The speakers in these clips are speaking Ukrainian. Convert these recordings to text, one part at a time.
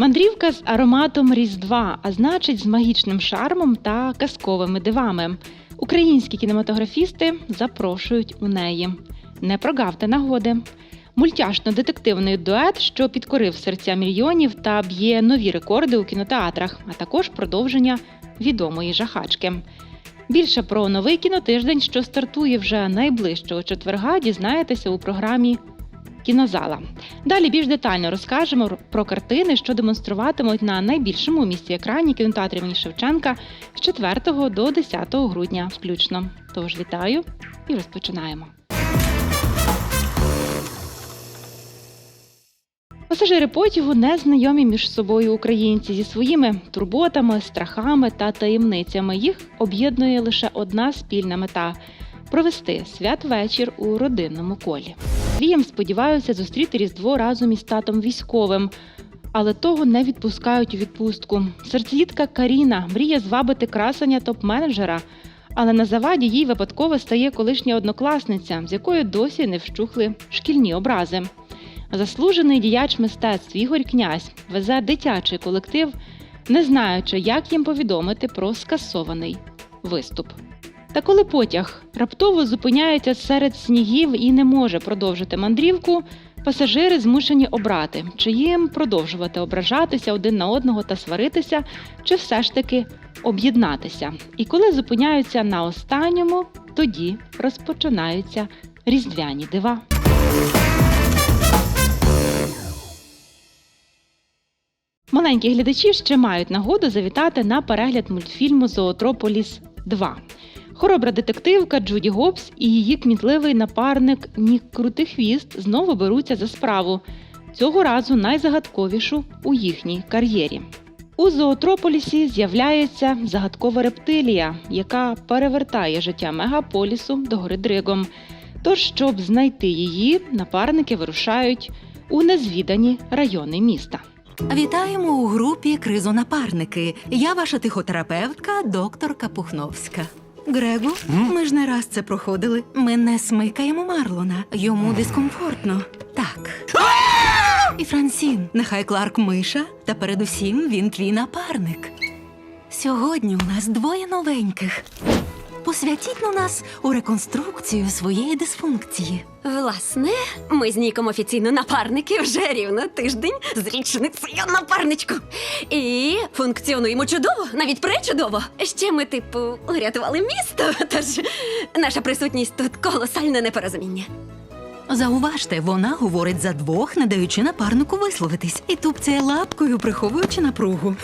Мандрівка з ароматом Різдва, а значить, з магічним шармом та казковими дивами. Українські кінематографісти запрошують у неї. Не прогавте нагоди. Мультяшно-детективний дует, що підкорив серця мільйонів та б'є нові рекорди у кінотеатрах, а також продовження відомої жахачки. Більше про новий кінотиждень, що стартує вже найближчого четверга, дізнаєтеся у програмі Кінозала. Далі більш детально розкажемо про картини, що демонструватимуть на найбільшому у місті екрані кінотеатрі імені Шевченка з 4 до 10 грудня включно. Тож вітаю і розпочинаємо. Пасажири потягу не знайомі між собою українці зі своїми турботами, страхами та таємницями. Їх об'єднує лише одна спільна мета провести святвечір у родинному колі. Вієм сподіваються зустріти Різдво разом із татом військовим, але того не відпускають у відпустку. Серцеїдка Каріна мріє звабити красення топ-менеджера, але на заваді їй випадково стає колишня однокласниця, з якою досі не вщухли шкільні образи. Заслужений діяч мистецтв Ігор Князь везе дитячий колектив, не знаючи, як їм повідомити про скасований виступ. Та коли потяг раптово зупиняється серед снігів і не може продовжити мандрівку, пасажири змушені обрати, чи їм продовжувати ображатися один на одного та сваритися, чи все ж таки об'єднатися. І коли зупиняються на останньому, тоді розпочинаються різдвяні дива. Маленькі глядачі ще мають нагоду завітати на перегляд мультфільму Зоотрополіс 2. Хоробра детективка Джуді Гобс і її кмітливий напарник Нік Крутихвіст знову беруться за справу, цього разу найзагадковішу у їхній кар'єрі. У зоотрополісі з'являється загадкова рептилія, яка перевертає життя мегаполісу до гори Дригом. Тож, щоб знайти її, напарники вирушають у незвідані райони міста. Вітаємо у групі Кризонапарники. Я ваша тихотерапевтка, докторка Пухновська. Грегу, ми ж не раз це проходили. Ми не смикаємо Марлона. Йому дискомфортно. Так. І Франсін, нехай Кларк миша, та передусім він твій напарник. Сьогодні у нас двоє новеньких. Посвятіть на нас у реконструкцію своєї дисфункції. Власне, ми з Ніком офіційно напарники вже рівно тиждень з річницею напарничку. І функціонуємо чудово, навіть пречудово. Ще ми, типу, урятували місто, тож наша присутність тут колосальне непорозуміння. Зауважте, вона говорить за двох, не даючи напарнику висловитись, і тупцяє лапкою, приховуючи напругу.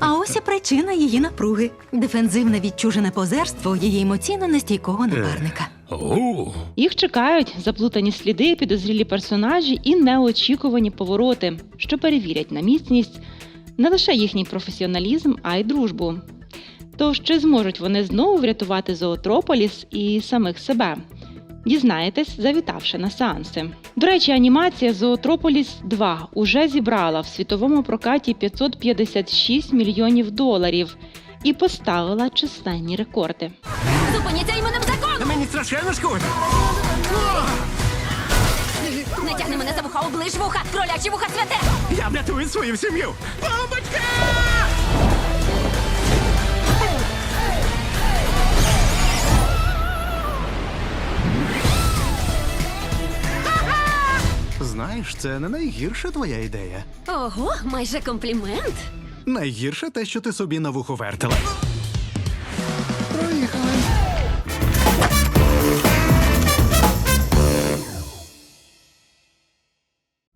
А ось і причина її напруги: дефензивне відчужене позерство її емоційно нестійкого напарника. Їх чекають заплутані сліди, підозрілі персонажі і неочікувані повороти, що перевірять на міцність не лише їхній професіоналізм, а й дружбу. Тож чи зможуть вони знову врятувати зоотрополіс і самих себе? Дізнаєтесь, завітавши на сеанси. До речі, анімація Зоотрополіс 2 уже зібрала в світовому прокаті 556 мільйонів доларів і поставила численні рекорди. Зупиніться іменем закону! мені страшенно шкода. Не тягни мене за вуха, оближ вуха, кролячі вуха святе! Я врятую свою сім'ю. Бомбочка! Знаєш, це не найгірша твоя ідея. Ого, майже комплімент. Найгірше те, що ти собі на вухо вертила. Проїхали.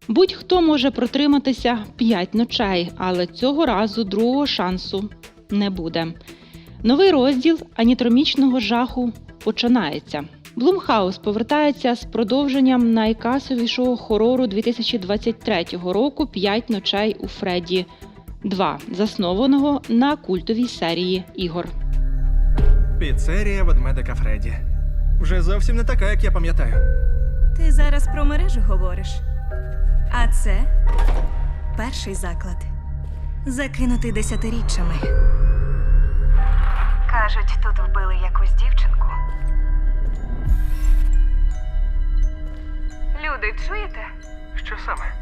Будь-хто може протриматися 5 ночей, але цього разу другого шансу не буде. Новий розділ анітромічного жаху починається. Блумхаус повертається з продовженням найкасовішого хорору 2023 року «П'ять ночей у Фредді 2, заснованого на культовій серії ігор. Піцерія ведмедика Фредді. Вже зовсім не така, як я пам'ятаю. Ти зараз про мережу говориш. А це перший заклад. Закинутий десятиріччями. Кажуть, тут вбили якусь дівчинку. чуєте? Що саме?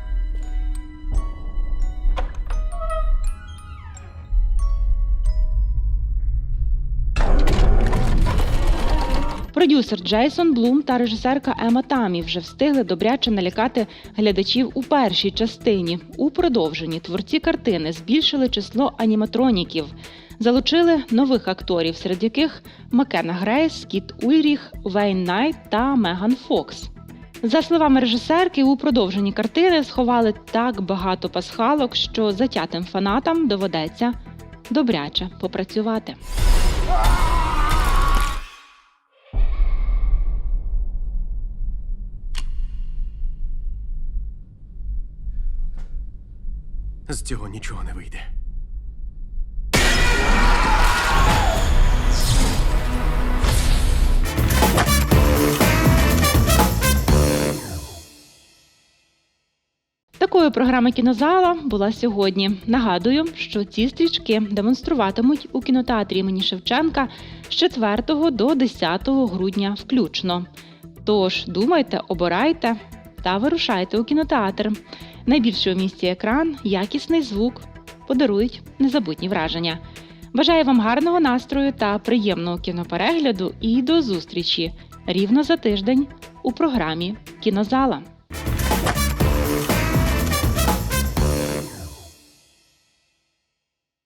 Продюсер Джейсон Блум та режисерка Ема Тамі вже встигли добряче налякати глядачів у першій частині. У продовженні творці картини збільшили число аніматроніків, залучили нових акторів, серед яких Макена Грейс, Скіт Уйріх, Вейн Найт та Меган Фокс. За словами режисерки, у продовженні картини сховали так багато пасхалок, що затятим фанатам доведеться добряче попрацювати. З цього нічого не вийде. Такою програма кінозала була сьогодні. Нагадую, що ці стрічки демонструватимуть у кінотеатрі імені Шевченка з 4 до 10 грудня включно. Тож думайте, обирайте та вирушайте у кінотеатр. Найбільший у місті екран, якісний звук подарують незабутні враження. Бажаю вам гарного настрою та приємного кіноперегляду і до зустрічі рівно за тиждень у програмі Кінозала.